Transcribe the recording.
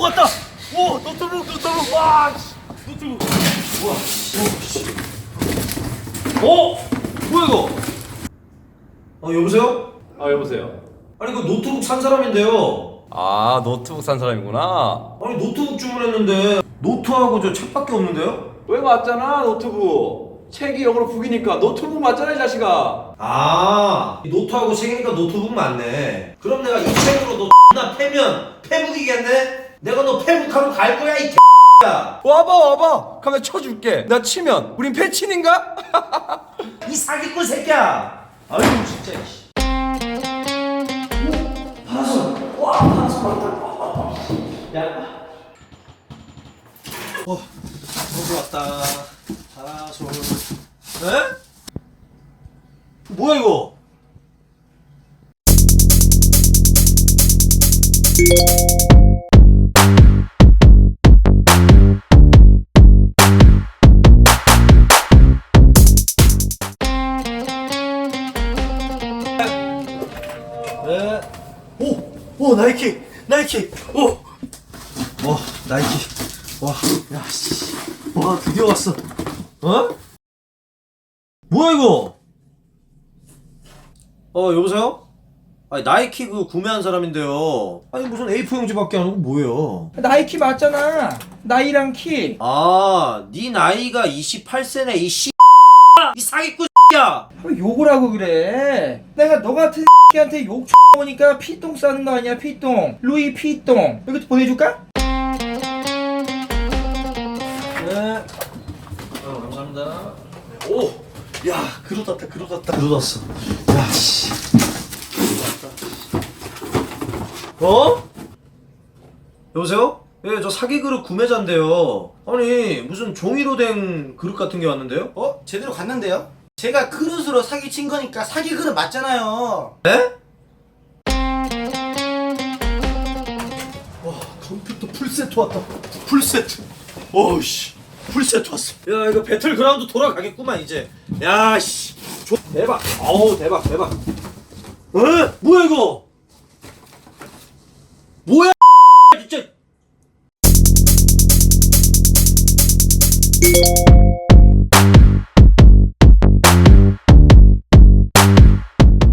왔다. 오 노트북 노트북 와 씨, 노트북. 와. 오 씨. 어? 뭐야 이거? 어 여보세요? 아 여보세요. 아니 그 노트북 산 사람인데요. 아 노트북 산 사람이구나. 아니 노트북 주문했는데 노트하고 저 책밖에 없는데요? 왜 맞잖아 노트북. 책이 영어로 북이니까 노트북 맞잖아 이 자식아. 아 노트하고 책이니까 노트북 맞네. 그럼 내가 이 책으로 너나 패면 패북이겠네? 내가 너 패북하러 갈 거야 이 개야. 와봐 와봐. 가면 쳐줄게. 나 치면 우린 패친인가? 이 사기꾼 새끼야. 아유 진짜. 씨. 오, 파라솔. 와 파라솔 왔다. 야. 어, 파라솔 왔다. 파라솔. 에? 뭐야 이거? 네. 오, 오 나이키, 나이키, 오, 와 나이키, 와, 야 씨, 와 드디어 왔어. 어? 뭐야 이거? 어 여보세요? 아니 나이키 그 구매한 사람인데요. 아니 무슨 A4 용지밖에 안 하고 뭐예요? 나이키 맞잖아. 나이랑 키. 아, 네 나이가 28세네 이 씨. 이 사기꾼 야. 왜 욕을 하고 그래? 내가 너 같은 X한테 욕 X보니까 피똥 싸는 거 아니야 피똥. 루이 피똥. 이것도 보내줄까? 네. 어, 감사합니다. 오, 야, 그릇 왔다, 그릇 왔다. 그릇 왔어. 야, 씨. 그릇 왔다. 어? 여보세요? 예, 저 사기 그릇 구매자인데요. 아니, 무슨 종이로 된 그릇 같은 게 왔는데요? 어? 제대로 갔는데요? 제가 그릇으로 사기 친 거니까 사기 그릇 맞잖아요. 네? 와, 컴퓨터 풀세트 왔다. 풀세트. 오우씨. 풀세트 왔어. 야, 이거 배틀그라운드 돌아가겠구만, 이제. 야, 씨. 조, 대박. 어우, 대박, 대박. 에? 뭐야, 이거? 뭐야? 진짜.